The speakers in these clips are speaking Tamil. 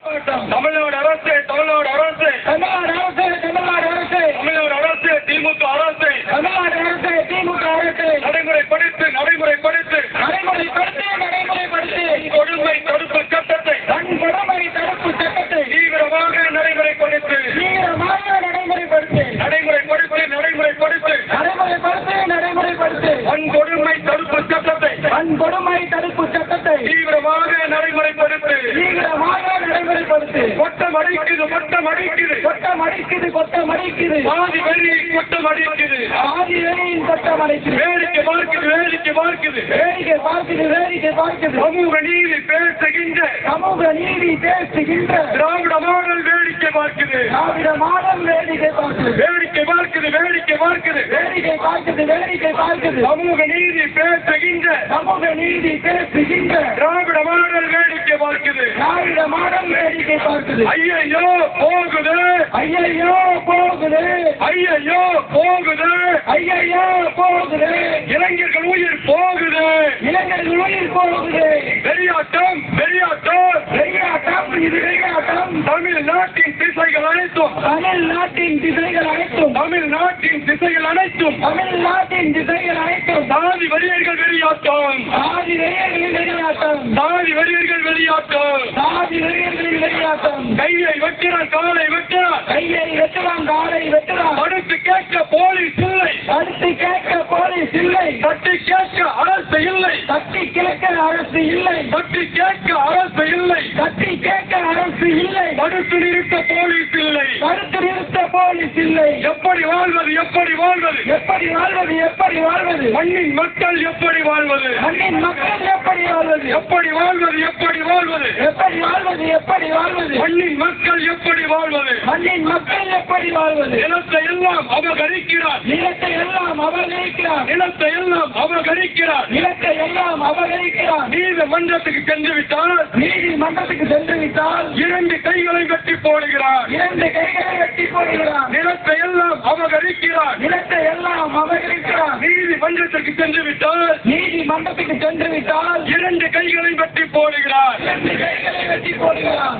தமிழ்நாடு அரசு தமிழ்நாடு அரசு. தமிழ்நாடு அரசு தமிழ்நாடு அரசு. தமிழ்நாடு அரசு திமுக அரசு. தமிழ்நாடு அரசு திமுக அரசு. நடைமுறைப்படுத்து நடைமுறைப்படுத்து. நடைமுறைப்படுத்தி நடைமுறைப்படுத்தி. கொடுமை தடுப்பு சட்டத்தை. வன்கொடுமை தடுப்பு சட்டத்தை. தீவிரமாக நடைமுறைப்படுத்து. தீவிரமாக நடைமுறைப்படுத்தி. நடைமுறைப்படுத்து நடைமுறைப்படுத்து. நடைமுறைப்படுத்தி நடைமுறைப்படுத்தி. வன்கொடுமை தடுப்பு சட்டத்தை. வன்கொடுமை தடுப்பு சட்டத்தை. தீவிரமாக நடைமுறைப்படுத்து. தீவிரமாக நடைமுறைப்படுத்தி. கொட்டம் அடிக்குது கொட்டம் அடிக்குது. கொட்டம் அடிக்குது கொட்டம் அடிக்குது. பாதி வெறி கொட்டம் அடிக்குது. ஆதிவேரியின் கொட்டம் அடிக்குது. வேடிக்கை பார்க்குது வேடிக்கை பார்க்குது. வேடிக்கை பார்க்குது வேடிக்கை பார்க்குது. சமூக நீதி பேசுகின்ற. சமூக நீதி பேசுகின்ற. திராவிட மாடல் வேடிக்கை பார்க்குது. திராவிட மாடல் வேடிக்கை பார்க்குது. வேடிக்கை பார்க்குது வேடிக்கை பார்க்குது. வேடிக்கை பார்க்குது வேடிக்கை பார்க்குது. சமூக நீதி பேசுகின்ற சமூக நீதி பேசுகின்ற திராவிட மாடல் வேடிக்கை பார்க்குது. திராவிட மாடல் வேடிக்கை பார்க்குது. ஐயையோ போகுது. ஐயையோ போகுது. ஐயையோ போகுது. ஐயையோ போகுது. இளைஞர்கள் உயிர் போகுது. இளைஞர்கள் உயிர் போகுது. வெறியாட்டம் வெறியாட்டம். வெறியாட்டம் இது வெறியாட்டம். தமிழ்நாட்டின் திசைகள் அனைத்தும். தமிழ்நாட்டின் திசைகள் அனைத்தும். தமிழ்நாட்டின் திசைகள் அனைத்தும். தமிழ்நாட்டின் திசைகள் அனைத்தும். சாதி வெறியர்கள் வெறியாட்டம். சாதி வெறியர்களின் வெறியாட்டம் சாதி வெறியர்கள் வெளியாட்டம். சாதி வெறியர்களின் வெறியாட்டம் கையை வெட்டுறான் காலை வெட்டுறான் கையை வெட்டுறான் காலை வெட்டுறான் அடுத்து கேட்க போலீஸ் இல்லை. அடுத்து கேட்க போலீஸ் இல்லை. தட்டி கேட்க அரசு இல்லை தட்டி கேட்க அரசு இல்லை தட்டி கேட்க அரசு இல்லை தட்டி கேட்க அரசு இல்லை தடுத்து நிறுத்த போலீஸ் இல்லை தடுத்து நிறுத்த போலீஸ் இல்லை எப்படி வாழ்வது எப்படி வாழ்வது எப்படி வாழ்வது எப்படி வாழ்வது மண்ணின் மக்கள் எப்படி வாழ்வது மண்ணின் மக்கள் எப்படி வாழ்வது எப்படி வாழ்வது எப்படி வாழ்வது எப்படி வாழ்வது எப்படி வாழ்வது மண்ணின் மக்கள் எப்படி வாழ்வது மண்ணின் மக்கள் எப்படி வாழ்வது நிலத்தை எல்லாம் அபகரிக்கிறார் நிலத்தை எல்லாம் அபகரிக்கிறார் நிலத்தை எல்லாம் அபகரிக்கிறார் நிலத்தை எல்லாம் அபகரிக்கிறார் நீதிமன்றத்துக்கு சென்று விட்டால் நீதிமன்றத்துக்கு சென்று விட்டால் இரண்டு கைகளை வெட்டி போடுகிறார் இரண்டு கைகளை வெட்டி போடுகிறார் நிலத்தை எல்லாம் அபகரிக்கிறார் நிலத்தை எல்லாம் அபகரிக்கிறார் நீதிமன்றத்திற்கு சென்று விட்டால் நீதிமன்றத்துக்கு சென்று விட்டால் இரண்டு கைகளை வெட்டி போடுகிறார் இரண்டு கைகளை வெட்டி போடுகிறார்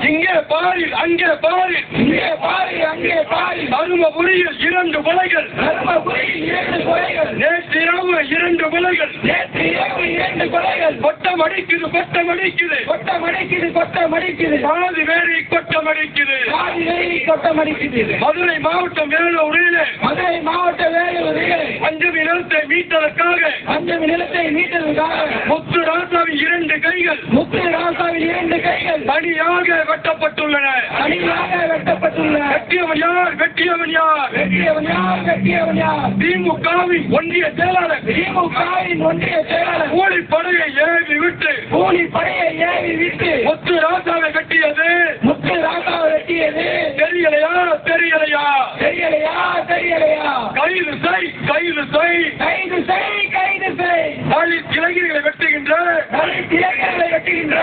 பாரில் அங்கே பாரில் இங்கே பாரு அங்கே பாரு தருமபுரியில் இரண்டு கொலைகள். தர்மபுரியில் இரண்டு கொலைகள். நேற்றிரவு இரண்டு கொலைகள். நேற்று இரவு இரண்டு கொலைகள். கொட்டம் அடிக்குது கொட்டம் அடிக்குது. கொட்டம் அடிக்குது கொட்டம் அடிக்குது. பாதி வேரி கொட்டம் அடிக்குது. சாதி வெறி கொட்டம் அடிக்குது. மதுரை மாவட்டம் வேலூரில். மதுரை மாவட்ட வேலூரில். பஞ்சமி நிலத்தை மீட்டதற்காக. பஞ்சமி நிலத்தை மீட்டதற்காக. முத்து ராசாவின் இரண்டு கைகள். முத்து ராசாவின் இரண்டு கைகள். தனியாக வெட்டப்பட்டுள்ளன தனியாக வெட்டப்பட்டுள்ள வெட்டியவன் யார்? வெட்டியவன் யார்? வெட்டியவன் யார்? வெட்டியவன் யார்? திமுகவின் ஒன்றிய செயலாளர். திமுகவின் ஒன்றிய செயலாளர். கூலி படையை ஏவி விட்டு கூலி படையை ஏவி விட்டு முத்து ராசாவை வெட்டியது. முத்து ராசாவை வெட்டியது. தெரியலையா? தெரியலையா? தெரியலையா? தெரியலையா? கைது செய் கைது செய். கைது செய் கைது செய். தலித் இளைஞர்களை வெட்டுகின்ற தலித் இளைஞர்களை வெட்டுகின்ற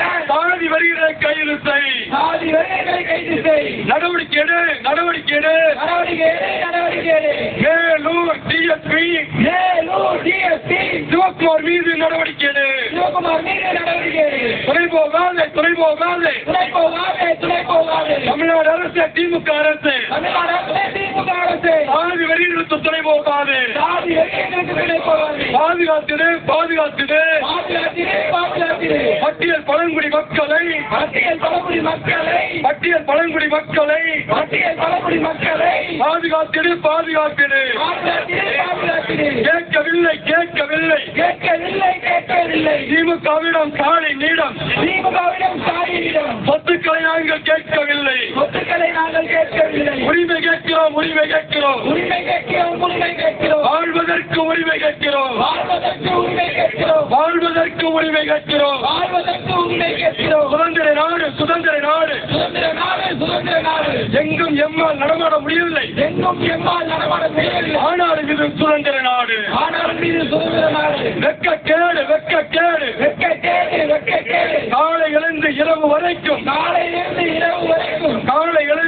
கைது செய் சாதி வெறியர்களை கைது செய் நடவடிக்கை எடு நடவடிக்கை எடு. நடவடிக்கை எடு நடவடிக்கை எடு. வேலூர் டிஎஸ்பி டிஎஸ்பி சிவகுமார் மீது நடவடிக்கை எடு சிவகுமார் மீது நடவடிக்கை எடு. துணை போகாதே துணை போகாதே துணை போகாதே துணை போகாதே தமிழ்நாடு அரசு திமுக அரசு. தமிழ்நாடு அரசு திமுக அரசு. சாதி வெறிகளுக்கு துணை போகாது சாதி வெறியர்களுக்கு துணை போகாதே பாதுகாத்துடு. பாதுகாத்துடு பாதுகாத்திரு பாதுகாத்திரு பட்டியல் பழங்குடி மக்களை. பட்டியல் பழங்குடி மக்களை. பட்டியல் பழங்குடி மக்களை. பட்டியல் பழங்குடி மக்களை. பாதுகாத்திடு. பாதுகாத்திடு கேட்கவில்லை கேட்கவில்லை. கேட்கவில்லை கேட்கவில்லை. திமுகவிடம் சாலை நீடம். திமுகவிடம் சாதியிடம் சொத்துக்களை நாங்கள் கேட்கவில்லை. சொத்துக்களை நாங்கள் கேட்கவில்லை. உரிமை கேட்கிறோம் உரிமை கேட்கிறோம். உரிமை கேட்கிறோம் உரிமை கேட்கிறோம். வாழ்வதற்கு உரிமை கேட்கிறோம். வாழ்வதற்கு உரிமை கேட்கிறோம். வாழ்வதற்கு உரிமை கேட்கிறோம். வாழ்வதற்கு உரிமை கேட்கிறோம். சுதந்திர நாடு சுதந்திர நாடு. சுதந்திர நாடு சுதந்திர நாடு. எங்கும் எம்மால் நடமாட முடியவில்லை. எங்கும் எம்மால் நடமாட முடியவில்லை. ஆனாலும் இது சுதந்திர நாடு. ஆனால் மீது சுதந்திர நாடு. வெக்க கேடு வெக்க கேடு வெக்க கேடு வெக்க கேடு காலை எழுந்து இரவு வரைக்கும். காலையிலிருந்து இரவு வரைக்கும். காலை எழுந்து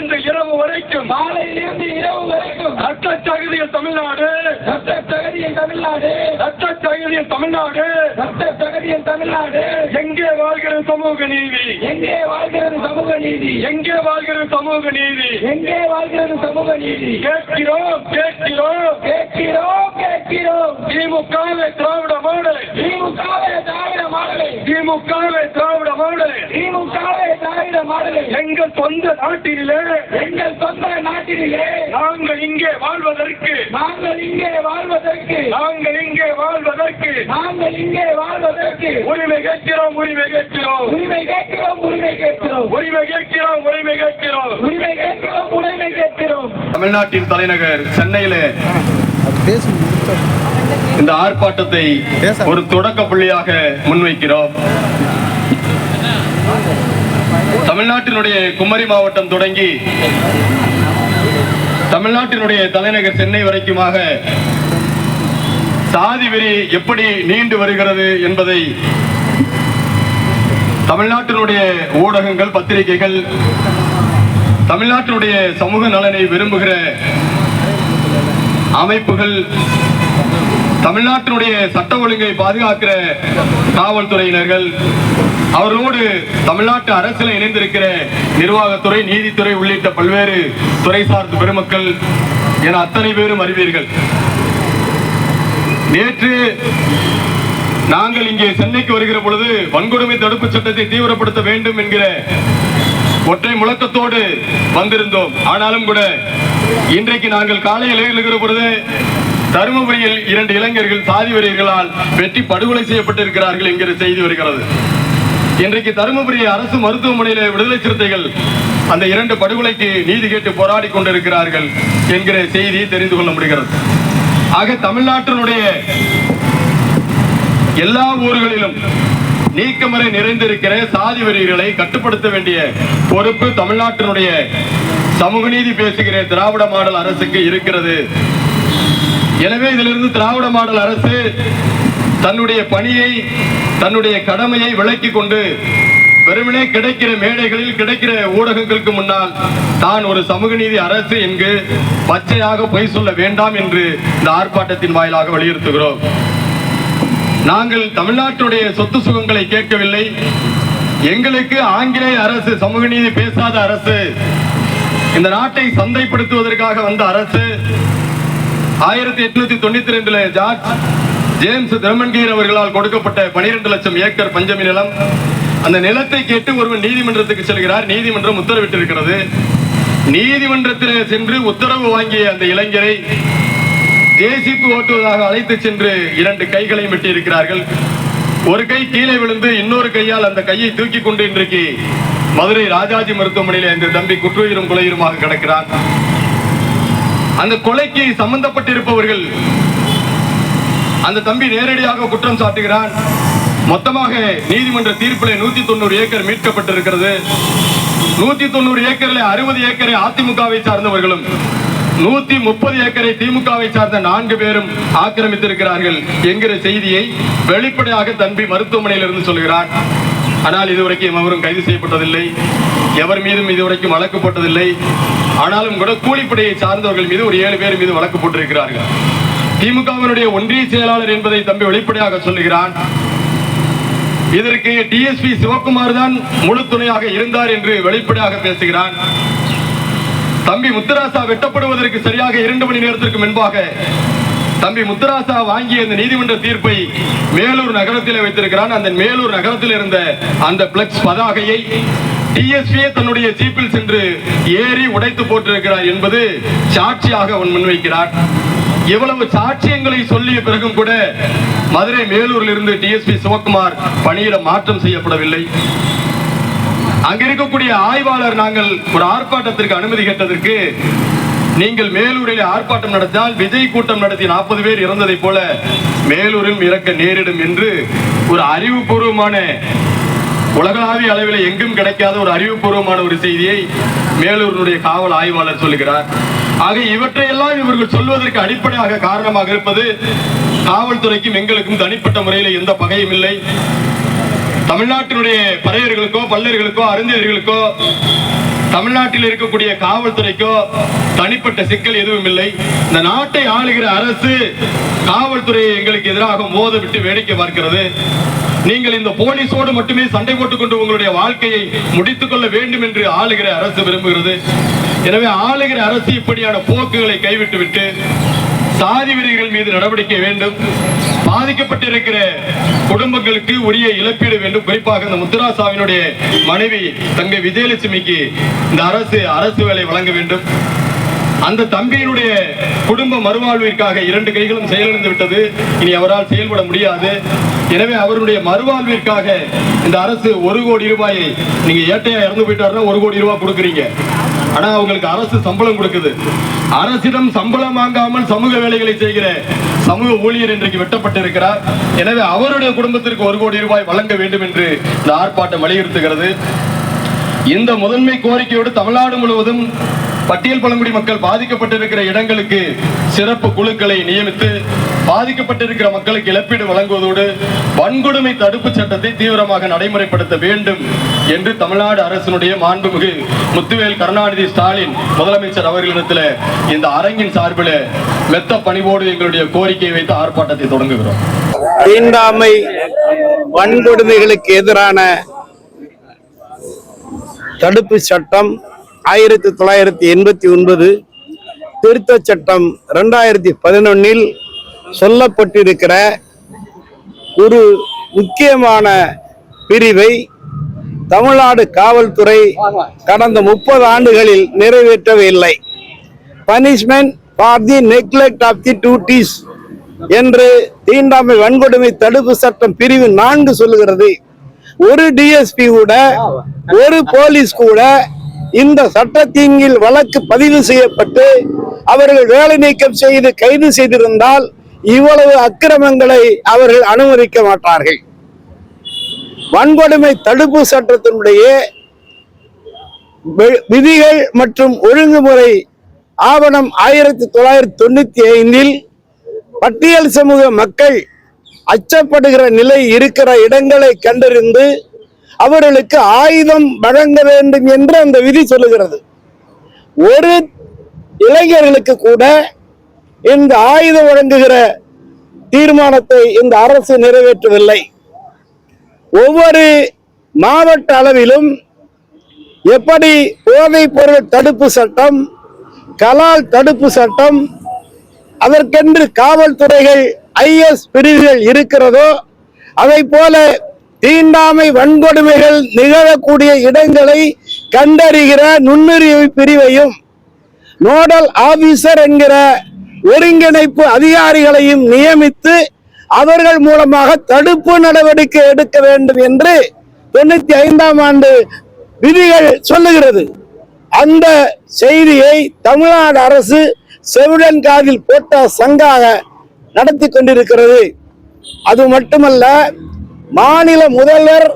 வரைக்கும் காலையிலிருந்து இரவு வரைக்கும் ரத்த தகுதியில் தமிழ்நாடு. ரத்த தகுதியின் தமிழ்நாடு. ரத்த தகுதியில் தமிழ்நாடு. ரத்த தகுதியின் தமிழ்நாடு. எங்கே வாழ்கிறது சமூக நீதி? எங்கே வாழ்கிறது சமூக நீதி? எங்கே வாழ்கிறது சமூக நீதி? எங்கே வாழ்கிறது சமூக நீதி? கேட்கிறோம் கேட்கிறோம். கேட்கிறோம் கேட்கிறோம். திமுகவை திராவிட மாடல். திமுகவே திராவிட மாடலை. திமுகவை திராவிட மாடல். திமுகவே திராவிட மாடலை. எங்கள் சொந்த நாட்டிலே எங்கள் சொந்த நாட்டிலே நாங்கள் இங்கே வாழ்வதற்கு. நாங்கள் இங்கே வாழ்வதற்கு. நாங்கள் இங்கே வாழ்வதற்கு. நாங்கள் இங்கே வாழ்வதற்கு. உரிமை கேட்கிறோம் உரிமை கேட்கிறோம். உரிமை கேட்கிறோம் உரிமை கேட்கிறோம். உரிமை கேட்கிறோம் உரிமை கேட்கிறோம். உரிமை கேட்கிறோம் உரிமை கேட்கிறோம். தமிழ்நாட்டின் தலைநகர் சென்னையிலே இந்த ஆர்ப்பாட்டத்தை ஒரு தொடக்க புள்ளியாக முன்வைக்கிறோம். தமிழ்நாட்டினுடைய குமரி மாவட்டம் தொடங்கி தமிழ்நாட்டினுடைய தலைநகர் சென்னை வரைக்குமாக சாதி வெறி எப்படி நீண்டு வருகிறது என்பதை தமிழ்நாட்டினுடைய ஊடகங்கள் பத்திரிகைகள் தமிழ்நாட்டினுடைய சமூக நலனை விரும்புகிற அமைப்புகள் தமிழ்நாட்டினுடைய சட்ட ஒழுங்கை பாதுகாக்கிற காவல்துறையினர்கள் அவர்களோடு தமிழ்நாட்டு அரசில் இணைந்திருக்கிற நிர்வாகத்துறை நீதித்துறை உள்ளிட்ட பல்வேறு துறை சார்ந்த பெருமக்கள் என அத்தனை பேரும் அறிவீர்கள். நேற்று நாங்கள் இங்கே சென்னைக்கு வருகிற பொழுது வன்கொடுமை தடுப்பு சட்டத்தை தீவிரப்படுத்த வேண்டும் என்கிற ஒற்றை முழக்கத்தோடு வந்திருந்தோம். ஆனாலும் கூட இன்றைக்கு நாங்கள் காலையில் எழுகிற பொழுது தருமபுரியில் இரண்டு இளைஞர்கள் சாதி வெறியர்களால் வெட்டி படுகொலை செய்யப்பட்டிருக்கிறார்கள் என்கிற செய்தி வருகிறது. இன்றைக்கு தருமபுரி அரசு மருத்துவமனையில விடுதலை சிறுத்தைகள் அந்த இரண்டு படுகொலைக்கு நீதி கேட்டு போராடி கொண்டிருக்கிறார்கள் என்கிற செய்தி தெரிந்து கொள்ள முடிகிறது. ஆக தமிழ்நாட்டினுடைய எல்லா ஊர்களிலும் நீக்கமறை நிறைந்திருக்கிற சாதி வரிகளை கட்டுப்படுத்த வேண்டிய பொறுப்பு தமிழ்நாட்டினுடைய சமூக நீதி பேசுகிற திராவிட மாடல் அரசுக்கு இருக்கிறது. எனவே இதிலிருந்து திராவிட மாடல் அரசு தன்னுடைய பணியை தன்னுடைய கடமையை விளக்கிக் கொண்டு வெறுமனே கிடைக்கிற மேடைகளில் கிடைக்கிற ஊடகங்களுக்கு முன்னால் தான் ஒரு சமூக நீதி அரசு என்று பச்சையாக பொய் சொல்ல வேண்டாம் என்று இந்த ஆர்ப்பாட்டத்தின் வாயிலாக வலியுறுத்துகிறோம். நாங்கள் தமிழ்நாட்டுடைய சொத்து சுகங்களை கேட்கவில்லை. எங்களுக்கு ஆங்கிலேய அரசு சமூக நீதி பேசாத அரசு இந்த நாட்டை சந்தைப்படுத்துவதற்காக வந்த அரசு ஆயிரத்தி எட்நூத்தி தொண்ணூத்தி ரெண்டுல ஜார்ஜ் ஜேம்ஸ் திரமன்கீர் அவர்களால் கொடுக்கப்பட்ட 12 லட்சம் ஏக்கர் பஞ்சமி நிலம். அந்த நிலத்தை கேட்டு ஒருவன் நீதிமன்றத்துக்கு செல்கிறார். நீதிமன்றம் உத்தரவிட்டிருக்கிறது. நீதிமன்றத்தில் சென்று உத்தரவு வாங்கிய அந்த இளைஞரை ஜேசிபி ஓட்டுவதாக அழைத்து சென்று இரண்டு கைகளையும் வெட்டி இருக்கிறார்கள் ஒரு கை கீழே விழுந்து இன்னொரு கையால் அந்த கையை தூக்கி கொண்டு இன்றைக்கு மதுரை ராஜாஜி மருத்துவமனையில் இந்த தம்பி குற்றுயிரும் குலையுமாக கிடக்கிறான். அந்த கொலைக்கு சம்பந்தப்பட்டிருப்பவர்கள் அந்த தம்பி நேரடியாக குற்றம் சாட்டுகிறான். மொத்தமாக நீதிமன்ற தீர்ப்பில் நூத்தி தொண்ணூறு ஏக்கர் மீட்கப்பட்டிருக்கிறது. நூத்தி தொண்ணூறு ஏக்கரில் அறுபது ஏக்கரை அதிமுகவை சார்ந்தவர்களும் நூத்தி முப்பது ஏக்கரை திமுகவை சார்ந்த நான்கு பேரும் ஆக்கிரமித்திருக்கிறார்கள் என்கிற செய்தியை வெளிப்படையாக தம்பி மருத்துவமனையில் இருந்து சொல்கிறார். ஆனால் இதுவரைக்கும் எவரும் கைது செய்யப்பட்டதில்லை. எவர் மீதும் இதுவரைக்கும் வழக்கு போட்டதில்லை. ஆனாலும் கூட கூலிப்படையை சார்ந்தவர்கள் மீது ஒரு ஏழு பேர் மீது வழக்கு போட்டிருக்கிறார்கள். திமுகவினுடைய ஒன்றிய செயலாளர் என்பதை தம்பி வெளிப்படையாக சொல்லுகிறான். இதற்கு டிஎஸ்பி சிவகுமார் தான் முழு துணையாக இருந்தார் என்று வெளிப்படையாக பேசுகிறான். தம்பி முத்துராசா வெட்டப்படுவதற்கு சரியாக இரண்டு மணி நேரத்திற்கு முன்பாக தம்பி முத்துராசா வாங்கிய இந்த நீதிமன்ற தீர்ப்பை மேலூர் நகரத்தில் வைத்திருக்கிறான். அந்த மேலூர் நகரத்தில் இருந்த அந்த பிளக்ஸ் பதாகையை டிஎஸ்பியே தன்னுடைய ஜீப்பில் சென்று ஏறி உடைத்து போட்டிருக்கிறார் என்பது சாட்சியாக அவன் முன்வைக்கிறான். இவ்வளவு சாட்சியங்களை சொல்லிய பிறகும் கூட மதுரை மேலூரில் இருந்து டிஎஸ்பி சிவகுமார் பணியிட மாற்றம் செய்யப்படவில்லை. அங்க இருக்கக்கூடிய ஆய்வாளர் நாங்கள் ஒரு ஆர்ப்பாட்டத்திற்கு அனுமதி கேட்டதற்கு நீங்கள் மேலூரில் ஆர்ப்பாட்டம் நடத்தினால் விஜய் கூட்டம் நடத்தி நாற்பது பேர் இறந்ததை போல மேலூரில் இறக்க நேரிடும் என்று ஒரு அறிவுபூர்வமான உலகளாவிய அளவில் எங்கும் கிடைக்காத ஒரு அறிவுபூர்வமான ஒரு செய்தியை மேலூரினுடைய காவல் ஆய்வாளர் சொல்லுகிறார். ஆக இவற்றையெல்லாம் இவர்கள் சொல்வதற்கு அடிப்படையாக காரணமாக இருப்பது காவல்துறைக்கும் எங்களுக்கும் தனிப்பட்ட முறையில் எந்த பகையும் இல்லை. தமிழ்நாட்டினுடைய பறையர்களுக்கோ பல்லர்களுக்கோ அருந்தியர்களுக்கோ தமிழ்நாட்டில் இருக்கக்கூடிய காவல்துறைக்கோ தனிப்பட்ட சிக்கல் எதுவும் இல்லை. இந்த நாட்டை ஆளுகிற அரசு காவல்துறையை எங்களுக்கு எதிராக மோத விட்டு வேடிக்கை பார்க்கிறது. நீங்கள் இந்த போலீஸோடு மட்டுமே சண்டை போட்டுக் கொண்டு உங்களுடைய வாழ்க்கையை முடித்துக் கொள்ள வேண்டும் என்று ஆளுகிற அரசு விரும்புகிறது. எனவே ஆளுகிற அரசு இப்படியான போக்குகளை கைவிட்டு விட்டு சாதி வெறிகள் மீது நடவடிக்கை வேண்டும். பாதிக்கப்பட்டிருக்கிற குடும்பங்களுக்கு உரிய இழப்பீடு வேண்டும். குறிப்பாக இந்த முத்துராசாவினுடைய மனைவி தங்கை விஜயலட்சுமிக்கு இந்த அரசு அரசு வேலை வழங்க வேண்டும். அந்த தம்பியினுடைய குடும்ப மறுவாழ்விற்காக இரண்டு கைகளும் செயலிழந்து விட்டது. இனி அவரால் செயல்பட முடியாது. எனவே அவருடைய மறுவாழ்விற்காக இந்த அரசு ஒரு கோடி ரூபாயை நீங்க ஏட்டையா இறந்து போயிட்டாருன்னா ஒரு கோடி ரூபாய் கொடுக்குறீங்க. ஆனா அவங்களுக்கு அரசு சம்பளம் கொடுக்குது. அரசிடம் சம்பளம் வாங்காமல் சமூக வேலைகளை செய்கிற சமூக ஊழியர் இன்றைக்கு வெட்டப்பட்டிருக்கிறார். எனவே அவருடைய குடும்பத்திற்கு ஒரு கோடி ரூபாய் வழங்க வேண்டும் என்று இந்த ஆர்ப்பாட்டம் வலியுறுத்துகிறது. இந்த முதன்மை கோரிக்கையோடு தமிழ்நாடு முழுவதும் பட்டியல் பழங்குடி மக்கள் பாதிக்கப்பட்டிருக்கிற இடங்களுக்கு சிறப்பு குழுக்களை நியமித்து பாதிக்கப்பட்டிருக்கிற மக்களுக்கு இழப்பீடு வழங்குவதோடு வன்கொடுமை தடுப்பு சட்டத்தை தீவிரமாக நடைமுறைப்படுத்த வேண்டும் என்று தமிழ்நாடு அரசினுடைய மாண்புமிகு முத்துவேல் கருணாநிதி ஸ்டாலின் முதலமைச்சர் அவர்களிடத்தில் இந்த அரங்கின் சார்பில் மெத்த பணிவோடு எங்களுடைய கோரிக்கையை வைத்து ஆர்ப்பாட்டத்தை தொடங்குகிறோம். தீண்டாமை வன்கொடுமைகளுக்கு எதிரான தடுப்பு சட்டம் ஆயிரத்தி தொள்ளாயிரத்தி எண்பத்தி ஒன்பது திருத்த சட்டம் ரெண்டாயிரத்தி பதினொன்னில் சொல்லப்பட்டிருக்கிற ஒரு முக்கியமான பிரிவை தமிழ்நாடு காவல்துறை கடந்த முப்பது ஆண்டுகளில் நிறைவேற்றவில்லை punishment for the neglect of the duties என்று தீண்டாமை வன்கொடுமை தடுப்பு சட்டம் பிரிவு நான்கு சொல்லுகிறது. ஒரு டிஎஸ்பி கூட ஒரு போலீஸ் கூட இந்த சட்டத்தின் கீழ் வழக்கு பதிவு செய்யப்பட்டு அவர்கள் வேலை நீக்கம் செய்து கைது செய்திருந்தால் இவ்வளவு அக்கிரமங்களை அவர்கள் அனுமதிக்க மாட்டார்கள். வன்கொடுமை தடுப்பு சட்டத்தினுடைய விதிகள் மற்றும் ஒழுங்குமுறை ஆவணம் ஆயிரத்தி தொள்ளாயிரத்தி தொண்ணூத்தி ஐந்தில் பட்டியல் சமூக மக்கள் அச்சப்படுகிற நிலை இருக்கிற இடங்களை கண்டறிந்து அவர்களுக்கு ஆயுதம் வழங்க வேண்டும் என்று அந்த விதி சொல்லுகிறது. ஒரு இளைஞர்களுக்கு கூட இந்த ஆயுதம் வழங்குகிற தீர்மானத்தை இந்த அரசு நிறைவேற்றவில்லை. ஒவ்வொரு மாவட்ட அளவிலும் எப்படி போதைப் பொருள் தடுப்பு சட்டம் கலால் தடுப்பு சட்டம் அதற்கென்று காவல்துறைகள் ஐஎஸ் பிரிவுகள் இருக்கிறதோ அதை போல தீண்டாமை வன்கொடுமைகள் நிகழக்கூடிய இடங்களை கண்டறிகிற நுண்ணுரிமை பிரிவையும் நோடல் ஆபீசர் என்கிற ஒருங்கிணைப்பு அதிகாரிகளையும் நியமித்து அவர்கள் மூலமாக தடுப்பு நடவடிக்கை எடுக்க வேண்டும் என்று தொண்ணூத்தி ஐந்தாம் ஆண்டு விதிகள் சொல்லுகிறது. அந்த செய்தியை தமிழ்நாடு அரசு செவிடன் காதில் போட்ட சங்காக நடத்தி கொண்டிருக்கிறது. அது மட்டுமல்ல மாநில முதல்வர்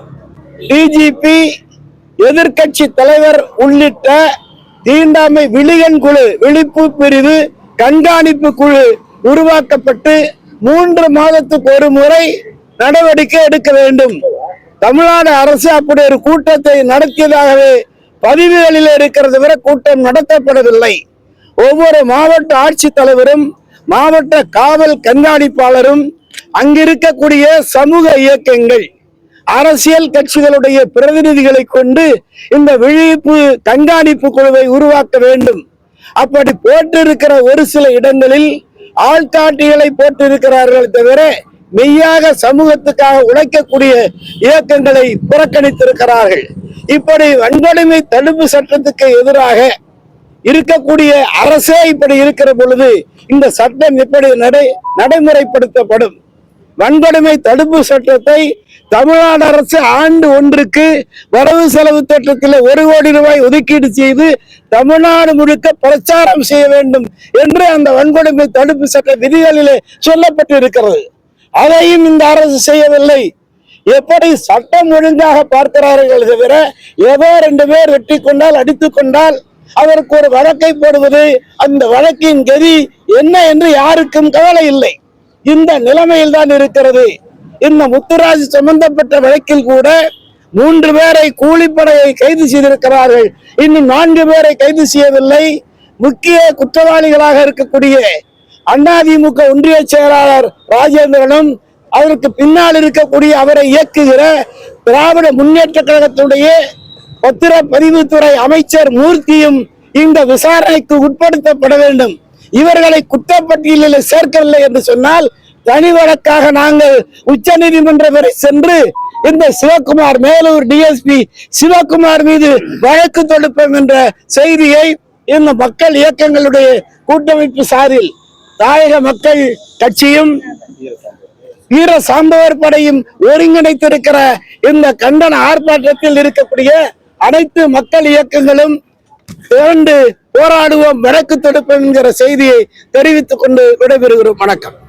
டிஜிபி எதிர்க்கட்சி தலைவர் உள்ளிட்ட தீண்டாமை விழிகன் குழு விழிப்பு பிரிவு கண்காணிப்பு குழு உருவாக்கப்பட்டு மூன்று மாதத்துக்கு ஒரு முறை நடவடிக்கை எடுக்க வேண்டும். தமிழ்நாடு அரசு அப்படி ஒரு கூட்டத்தை நடத்தியதாகவே பதிவுகளில் இருக்கிறது வரை கூட்டம் நடத்தப்படவில்லை. ஒவ்வொரு மாவட்ட ஆட்சித்தலைவரும் மாவட்ட காவல் கண்காணிப்பாளரும் அங்கிருக்கக்கூடிய சமூக இயக்கங்கள் அரசியல் கட்சிகளுடைய பிரதிநிதிகளை கொண்டு இந்த விழிப்பு கண்காணிப்பு குழுவை உருவாக்க வேண்டும். அப்படி போட்டிருக்கிற ஒரு சில இடங்களில் ஆள்காட்டிகளை போட்டிருக்கிறார்கள் தவிர மெய்யாக சமூகத்துக்காக உழைக்கக்கூடிய இயக்கங்களை புறக்கணித்திருக்கிறார்கள். இப்படி வன்கொடுமை தடுப்பு சட்டத்துக்கு எதிராக இருக்கக்கூடிய அரசே இப்படி இருக்கிற பொழுது இந்த சட்டம் எப்படி நடை நடைமுறைப்படுத்தப்படும்? வன்கொடுமை தடுப்பு சட்டத்தை தமிழ்நாடு அரசு ஆண்டு ஒன்றுக்கு வரவு செலவு திட்டத்தில் ஒரு கோடி ரூபாய் ஒதுக்கீடு செய்து தமிழ்நாடு முழுக்க பிரச்சாரம் செய்ய வேண்டும் என்று அந்த வன்கொடுமை தடுப்பு சட்ட விதிகளிலே சொல்லப்பட்டு இருக்கிறது அதையும் இந்த அரசு செய்யவில்லை. எப்படி சட்டம் ஒழுங்காக பார்க்கிறார்கள் தவிர ஏதோ ரெண்டு பேர் வெட்டி கொண்டால் அடித்து கொண்டால் அதற்கு ஒரு வழக்கை போடுவது அந்த வழக்கின் கதி என்ன என்று யாருக்கும் கவலை இல்லை. இந்த நிலைமையில் தான் இருக்கிறது. இந்த முத்துராஜ் சம்பந்தப்பட்ட வழக்கில் கூட மூன்று பேரை கூலிப்படையை கைது செய்திருக்கிறார்கள். இன்னும் நான்கு பேரை கைது செய்யவில்லை. முக்கிய குற்றவாளிகளாக இருக்கக்கூடிய அதிமுக ஒன்றிய செயலாளர் ராஜேந்திரனும் அதற்கு பின்னால் இருக்கக்கூடிய அவரை இயக்குகிற திராவிட முன்னேற்ற கழகத்துடைய பத்திரப்பதிவுத்துறை அமைச்சர் மூர்த்தியும் இந்த விசாரணைக்கு உட்படுத்தப்பட வேண்டும். இவர்களை குற்றப்பட்டியலில் சேர்க்கவில்லை என்று சொன்னால் தனி வழக்காக நாங்கள் உச்ச நீதிமன்றம் வரை சென்று இந்த சிவகுமார் மேலூர் டிஎஸ்பி சிவகுமார் மீது வழக்கு தொடுப்போம் என்ற செய்தியை இந்த மக்கள் இயக்கங்களுடைய கூட்டமைப்பு சாரில் தாயக மக்கள் கட்சியும் வீர சாம்பவர் படையும் ஒருங்கிணைத்திருக்கிற இந்த கண்டன ஆர்ப்பாட்டத்தில் இருக்கக்கூடிய அனைத்து மக்கள் இயக்கங்களும் திரண்டு போராடுவோம் விளக்கு தடுப்பு என்கிற செய்தியை தெரிவித்துக் கொண்டு விடைபெறுகிறோம். வணக்கம்.